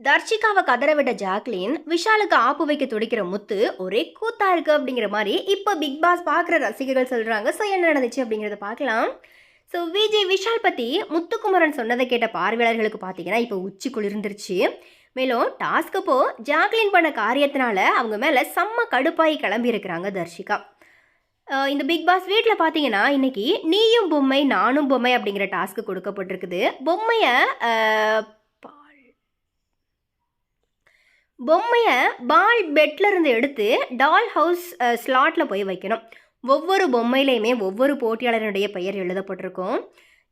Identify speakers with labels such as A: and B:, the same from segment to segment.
A: தர்ஷிகாவை கதறவிட்ட Jacqueline விஷாலுக்கு ஆப்பு வைக்க துடிக்கிற முத்து ஒரே கூத்தா இருக்கு அப்படிங்கிற மாதிரி இப்போ பிக் பாஸ் பார்க்குற ரசிகர்கள் சொல்கிறாங்க ஸோ என்ன நடந்துச்சு அப்படிங்கிறத பார்க்கலாம். ஸோ விஜய் விஷால் பற்றி முத்துக்குமரன் சொன்னதை கேட்ட பார்வையாளர்களுக்கு பார்த்தீங்கன்னா இப்போ உச்சி குளிர்ந்துருச்சு. மேலும் டாஸ்க்கப்போ ஜாக்லின் பண்ண காரியத்தினால அவங்க மேலே செம்ம கடுப்பாகி கிளம்பியிருக்கிறாங்க தர்ஷிகா. இந்த பிக் பாஸ் வீட்டில் பார்த்தீங்கன்னா இன்னைக்கு நீயும் பொம்மை நானும் பொம்மை அப்படிங்கிற டாஸ்க்கு கொடுக்கப்பட்டிருக்குது. பொம்மையை பொம்மையை பால் பெட்லேருந்து எடுத்து டால் ஹவுஸ் ஸ்லாட்டில் போய் வைக்கணும். ஒவ்வொரு பொம்மையிலையுமே ஒவ்வொரு போட்டியாளரினுடைய பெயர் எழுதப்பட்டிருக்கும்.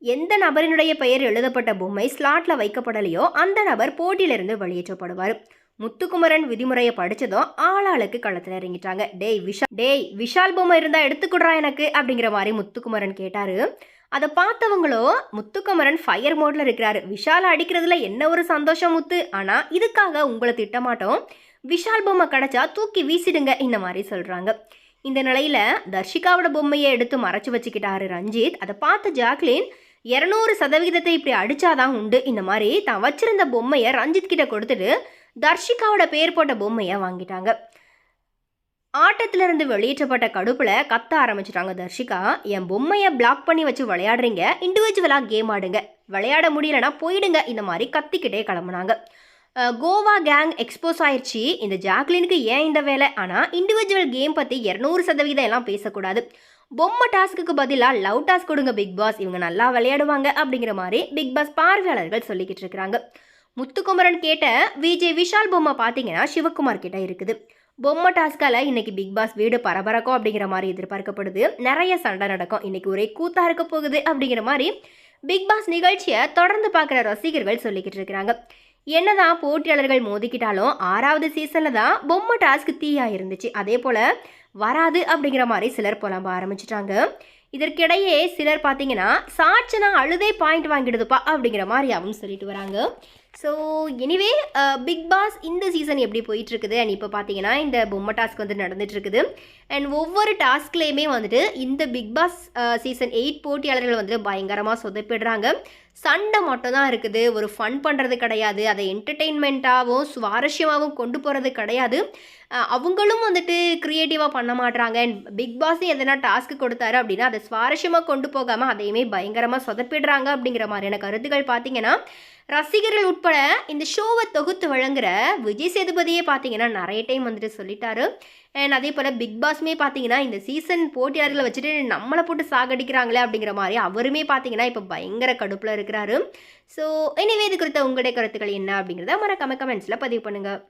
A: எந்த நபரினுடைய பெயர் எழுதப்பட்ட பொம்மை ஸ்லாட்டில் வைக்கப்படலையோ அந்த நபர் போட்டியிலிருந்து வெளியேற்றப்படுவார். முத்துக்குமரன் விதிமுறையை படித்ததும் ஆளாளுக்கு களத்தில் இறங்கிட்டாங்க. டேய் விஷா டேய் விஷால் பொம்மை இருந்தால் எடுத்துக்கிடுறா எனக்கு அப்படிங்கிற மாதிரி முத்துக்குமரன் கேட்டார். அதை பார்த்தவங்களோ முத்துக்குமரன் ஃபயர் மோட்ல இருக்கிறாரு. விஷாலை அடிக்கிறதுல என்ன ஒரு சந்தோஷம் முத்து? ஆனால் இதுக்காக உங்களை திட்டமாட்டோம். விஷால் பொம்மை கிடைச்சா தூக்கி வீசிடுங்க இந்த மாதிரி சொல்கிறாங்க இந்த நிலையில தர்ஷிகாவோட பொம்மையை எடுத்து மறைச்சு வச்சுக்கிட்டாரு ரஞ்சித். அதை பார்த்த ஜாக்லின் இரநூறு சதவிகிதத்தை இப்படி அடிச்சாதான் உண்டு. இந்த மாதிரி தான் வச்சிருந்த பொம்மையை ரஞ்சித் கிட்ட கொடுத்துட்டு தர்ஷிகாவோட பேர் போட்ட பொம்மையை வாங்கிட்டாங்க. ஆட்டத்திலிருந்து வெளியேற்றப்பட்ட கடுப்பில் கத்த ஆரம்பிச்சிட்டாங்க தர்ஷிகா. என் பொம்மையை பிளாக் பண்ணி வச்சு விளையாடுறீங்க இண்டிவிஜுவலாக கேம் ஆடுங்க. விளையாட முடியலனா போயிடுங்க இந்த மாதிரி கத்திக்கிட்டே கிளம்புனாங்க. கோவா கேங் எக்ஸ்போஸ் ஆயிடுச்சு இந்த ஜாக்லினுக்கு ஏன் இந்த வேலை? ஆனால் இண்டிவிஜுவல் கேம் பற்றி இரநூறு சதவீதம் எல்லாம் பேசக்கூடாது. பொம்மை டாஸ்க்குக்கு பதிலாக லவ் டாஸ்க் கொடுங்க பிக் பாஸ் இவங்க நல்லா விளையாடுவாங்க அப்படிங்கிற மாதிரி பிக் பாஸ் பார்வையாளர்கள் சொல்லிக்கிட்டு இருக்கிறாங்க. முத்துக்குமரன் கேட்ட விஜய் விஷால் பொம்மை பார்த்தீங்கன்னா சிவகுமார் கிட்ட இருக்குது. பொம்மை டாஸ்கால இன்னைக்கு பிக் பாஸ் வீடு பரபரக்கும் அப்படிங்கிற மாதிரி எதிர்பார்க்கப்படுது. நிறைய சண்டை நடக்கும். இன்னைக்கு ஒரே கூத்தா இருக்க போகுது அப்படிங்கிற மாதிரி பிக் பாஸ் நிகழ்ச்சியை தொடர்ந்து பார்க்குற ரசிகர்கள் சொல்லிக்கிட்டு இருக்கிறாங்க. என்னதான் போட்டியாளர்கள் மோதிக்கிட்டாலும் ஆறாவது சீசனில் தான் பொம்மை டாஸ்க் தீயா இருந்துச்சு. அதே போல் வராது அப்படிங்கிற மாதிரி சிலர் புலம்ப ஆரம்பிச்சிட்டாங்க. இதற்கிடையே சிலர் பார்த்தீங்கன்னா சாட்சனா அழுதே பாயிண்ட் வாங்கிடுதுப்பா அப்படிங்கிற மாதிரி அவங்க சொல்லிட்டு வராங்க. ஸோ எனிவே பிக் பாஸ் இந்த சீசன் எப்படி போயிட்டு இருக்குது அண்ட் இப்போ பார்த்தீங்கன்னா இந்த பொம்மை டாஸ்க் வந்து நடந்துட்டு இருக்குது அண்ட் ஒவ்வொரு டாஸ்க்லேயுமே வந்துட்டு இந்த பிக் பாஸ் சீசன் எயிட் போட்டியாளர்கள் வந்துட்டு பயங்கரமாக சொதப்பிடுறாங்க. சண்டை மட்டும் தான் இருக்குது. ஒரு ஃபன் பண்ணுறது கிடையாது. அதை என்டர்டெயின்மெண்ட்டாகவும் சுவாரஸ்யமாகவும் கொண்டு போகிறது கிடையாது. அவங்களும் வந்துட்டு க்ரியேட்டிவாக பண்ண மாட்றாங்க. அண்ட் பிக் பாஸ் எதனா டாஸ்க் கொடுத்தாரு அப்படின்னா அதை சுவாரஸ்யமாக கொண்டு போகாமல் அதையுமே பயங்கரமாக சொதப்பிடுறாங்க அப்படிங்கிற மாதிரியான கருத்துக்கள் பார்த்தீங்கன்னா ரசிகர்கள் உட்பட இந்த ஷோவை தொகுத்து வழங்குற விஜய் சேதுபதியே பார்த்தீங்கன்னா நிறைய டைம் வந்துட்டு சொல்லிட்டாரு. அண்ட் அதே போல் பிக் பாஸ்மே பார்த்தீங்கன்னா இந்த சீசன் போட்டியாளர்களை வச்சுட்டு நம்மளை போட்டு சாகடிக்கிறாங்களே அப்படிங்கிற மாதிரி அவருமே பார்த்தீங்கன்னா இப்போ பயங்கர கடுப்பில் இருக்கிறாரு. ஸோ எனவே இது குறித்த உங்களுடைய கருத்துக்கள் என்ன அப்படிங்கிறத மறக்காம கமெண்ட்ஸில் பதிவு பண்ணுங்கள்